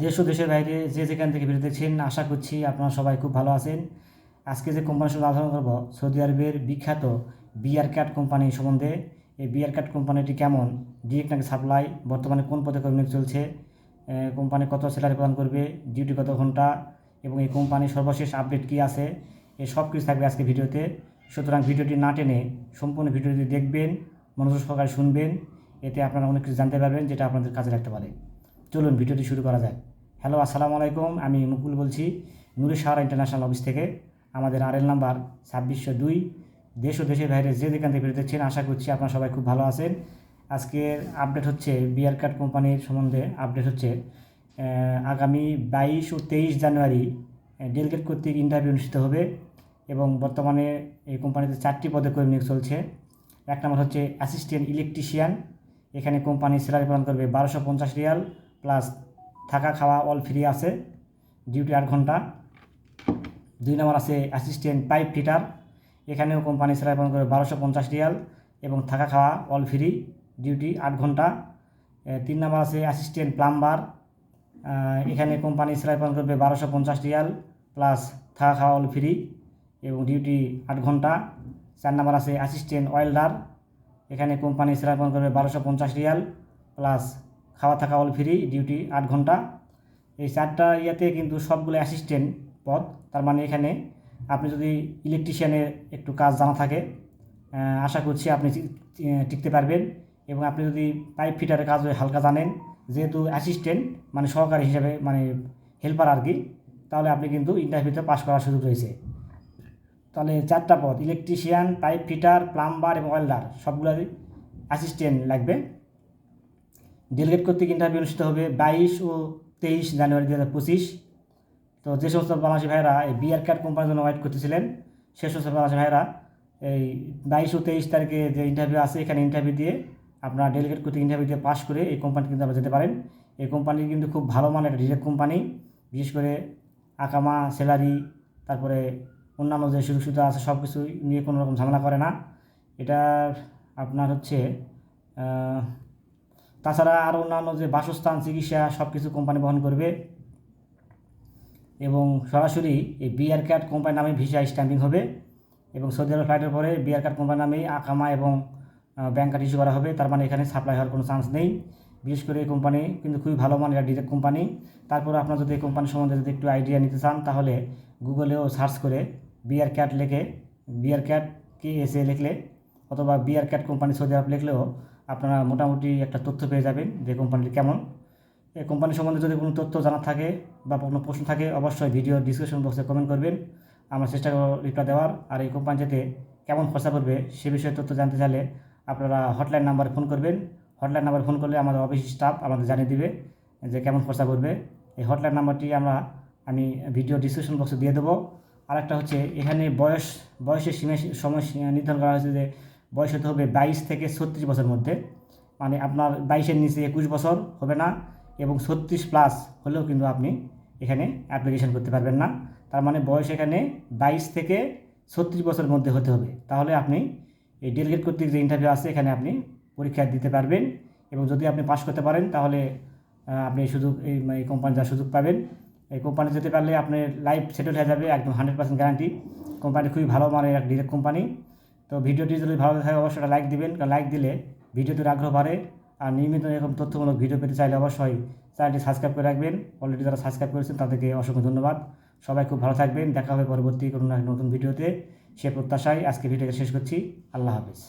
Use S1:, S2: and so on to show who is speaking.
S1: দেশ ও দেশের বাইরে যে যেখান থেকে ভিডিও দেখছেন আশা করছি আপনারা সবাই খুব ভালো আছেন। আজকে যে কোম্পানির সঙ্গে আলোচনা করব, সৌদি আরবের বিখ্যাত বিয়ার ক্যাট কোম্পানি সম্বন্ধে। এই বিয়ার ক্যাট কোম্পানিটি কেমন? ডিরেক্ট নাকি সাপ্লাই বর্তমানে কোন পদে কর্মী চলছে? কোম্পানি কত স্যালারি প্রদান করবে? ডিউটি কত ঘণ্টা? এবং এই কোম্পানির সর্বশেষ আপডেট কী আছে? এই সব কিছু থাকবে আজকে ভিডিওতে। সুতরাং ভিডিওটি না টেনে সম্পূর্ণ ভিডিওটি দেখবেন, মনোযোগ সহকারে শুনবেন। এতে আপনারা অনেক কিছু জানতে পারবেন, যেটা আপনাদের কাজে লাগতে পারে। চলুন ভিডিওটি শুরু করা যাক। হ্যালো, আসসালামু আলাইকুম। আমি মুকুল বলছি, নুরে সাহারা ইন্টারন্যাশনাল অফিস থেকে। আমাদের আরএল নাম্বার ছাব্বিশশো দুই, দেশ ও দেশের বাইরে যে যেখান থেকে ভিডিও দেখছেন, আশা করছি আপনারা সবাই খুব ভালো আছেন। আজকের আপডেট হচ্ছে বিয়ার কার্ড কোম্পানির সম্বন্ধে আপডেট হচ্ছে আগামী বাইশ ও তেইশ জানুয়ারি ডেলগেট কর্তৃক ইন্টারভিউ অনুষ্ঠিত হবে এবং বর্তমানে এই কোম্পানিতে চারটি পদে কর্মী নিয়োগ চলছে। এক নম্বর হচ্ছে অ্যাসিস্ট্যান্ট ইলেকট্রিশিয়ান এখানে কোম্পানি স্যালারি প্রদান করবে বারোশো পঞ্চাশ রিয়াল। প্লাস থাকা খাওয়া অল ফ্রি আছে। ডিউটি আট ঘণ্টা। দুই নম্বর আছে অ্যাসিস্ট্যান্ট পাইপ ফিটার এখানেও কোম্পানি স্যালারি প্রদান করবে বারোশো পঞ্চাশ রিয়াল এবং থাকা খাওয়া অল ফ্রি ডিউটি আট ঘণ্টা। তিন নম্বর আছে অ্যাসিস্ট্যান্ট প্লাম্বার এখানে কোম্পানি স্যালারি প্রদান করবে বারোশো পঞ্চাশ রিয়াল প্লাস থাকা খাওয়া অল ফ্রি এবং ডিউটি আট ঘণ্টা। চার নম্বর আছে অ্যাসিস্ট্যান্ট ওয়েল্ডার এখানে কোম্পানি স্যালারি প্রদান করবে বারোশো পঞ্চাশ রিয়াল প্লাস খাওয়া থাকা অল ফ্রি ডিউটি আট ঘণ্টা। এই চারটা ইয়েতে কিন্তু সবগুলো অ্যাসিস্ট্যান্ট পদ। তার মানে এখানে আপনি যদি ইলেকট্রিশিয়ানের একটু কাজ জানা থাকে আশা করছি আপনি টিকতে পারবেন। এবং আপনি যদি পাইপ ফিটারের কাজ হালকা জানেন, যেহেতু অ্যাসিস্ট্যান্ট মানে সহকারী হিসাবে মানে হেল্পার আর কি, তাহলে আপনি কিন্তু ইন্টারভিউতে পাস করার সুযোগ রয়েছে। তাহলে চারটা পদ ইলেকট্রিশিয়ান পাইপ ফিটার প্লাম্বার এবং ওয়েল্ডার সবগুলোরই অ্যাসিস্ট্যান্ট লাগবে। ডেলিগেট কর্তৃক ইন্টারভিউ অনুষ্ঠিত হবে বাইশ ও তেইশ জানুয়ারি দু হাজার পঁচিশ। তো যে সমস্ত বাংলাদেশি ভাইয়েরা এই বিআর কার্ড কোম্পানির জন্য ওয়েট করতেছিলেন, সে সমস্ত বাংলাদেশি ভাইয়েরা এই বাইশ ও তেইশ তারিখে যে ইন্টারভিউ আছে, এখানে ইন্টারভিউ দিয়ে আপনারা ডেলিগেট কর্তৃক ইন্টারভিউ দিয়ে পাস করে এই কোম্পানি কিন্তু আপনারা যেতে পারেন। এই কোম্পানি কিন্তু খুব ভালো মানের একটা ডিরেক্ট কোম্পানি বিশেষ করে আকামা স্যালারি তারপরে অন্যান্য যে সুযোগ সুবিধা আছে সব কিছু নিয়ে কোনো রকম ঝামেলা করে না। এটা আপনার হচ্ছে তাছাড়া আরও অন্যান্য যে বাসস্থান, চিকিৎসা সব কিছু কোম্পানি বহন করবে। এবং সরাসরি এই বিআর কার্ড কোম্পানির নামে ভিসা স্ট্যাম্পিং হবে এবং সৌদি আরব ফ্লাইটের পরে বিআর কার্ড কোম্পানির নামে আকামা এবং ব্যাংক কার্ড ইস্যু করা হবে। তার মানে এখানে সাপ্লাই হওয়ার কোনো চান্স নেই। বিশেষ করে এই কোম্পানি কিন্তু খুবই ভালো মানের ডিরেক্ট কোম্পানি তারপর আপনার যদি এই কোম্পানি সম্বন্ধে যদি একটু আইডিয়া নিতে চান, তাহলে গুগলেও সার্চ করে বিআর ক্যাট লিখে B R cat K S A লিখলে অথবা B R cat company Saudi Arab লিখলেও আপনারা মোটামুটি একটা তথ্য পেয়ে যাবেন যে কোম্পানিটি কেমন। এই কোম্পানি সম্বন্ধে যদি কোনো তথ্য জানা থাকে বা কোনো প্রশ্ন থাকে, অবশ্যই ভিডিও ডিসক্রিপশন বক্সে কমেন্ট করবেন। আমরা চেষ্টা করব রিপ্লাই দেওয়ার। আর এই কোম্পানিতে কেমন খরচা পড়বে সে বিষয়ে তথ্য জানতে চাইলে আপনারা হটলাইন নাম্বারে ফোন করবেন। হটলাইন নাম্বারে ফোন করলে আমাদের অফিস স্টাফ আমাদের জানিয়ে দিবে যে কেমন খরচা পড়বে। এই হটলাইন নাম্বারটি আমরা, আমি ভিডিও ডিসক্রিপশন বক্সে দিয়ে দেবো। আরেকটা হচ্ছে, এখানে বয়স, বয়সের সীমা, সময় সীমা নির্ধারণ করা হয়েছে যে বয়স হতে হবে বাইশ থেকে ছত্রিশ বছরের মধ্যে। মানে আপনার বাইশের নিচে একুশ বছর হবে না এবং ছত্রিশ প্লাস হলেও কিন্তু আপনি এখানে অ্যাপ্লিকেশন করতে পারবেন না। তার মানে বয়স এখানে বাইশ থেকে ছত্রিশ বছরের মধ্যে হতে হবে। তাহলে আপনি এই ডেলিগেট কর্তৃক যে ইন্টারভিউ আছে, এখানে আপনি পরীক্ষা দিতে পারবেন এবং যদি আপনি পাশ করতে পারেন, তাহলে আপনি সুযোগ এই কোম্পানি যার সুযোগ পাবেন। এই কোম্পানি যেতে পারলে আপনার লাইফ সেটেল হয়ে যাবে, একদম হান্ড্রেড পার্সেন্ট গ্যারান্টি কোম্পানি খুবই ভালো মানের এক ডিরেক্ট কোম্পানি তো ভিডিওটি যদি ভালো থাকে অবশ্যই একটা লাইক দিবেন। কারণ লাইক দিলে ভিডিওটির আগ্রহ বাড়ে। আর নিয়মিত এরকম তথ্যমূলক ভিডিও পেতে চাইলে অবশ্যই চ্যানেলটি সাবস্ক্রাইব করে রাখবেন। অলরেডি যারা সাবস্ক্রাইব করেছেন, তাদেরকে অসংখ্য ধন্যবাদ। সবাই খুব ভালো থাকবেন। দেখা হবে পরবর্তী কোনো নতুন ভিডিওতে। সে প্রত্যাশায় আজকে ভিডিওকে শেষ করছি। আল্লাহ হাফিজ।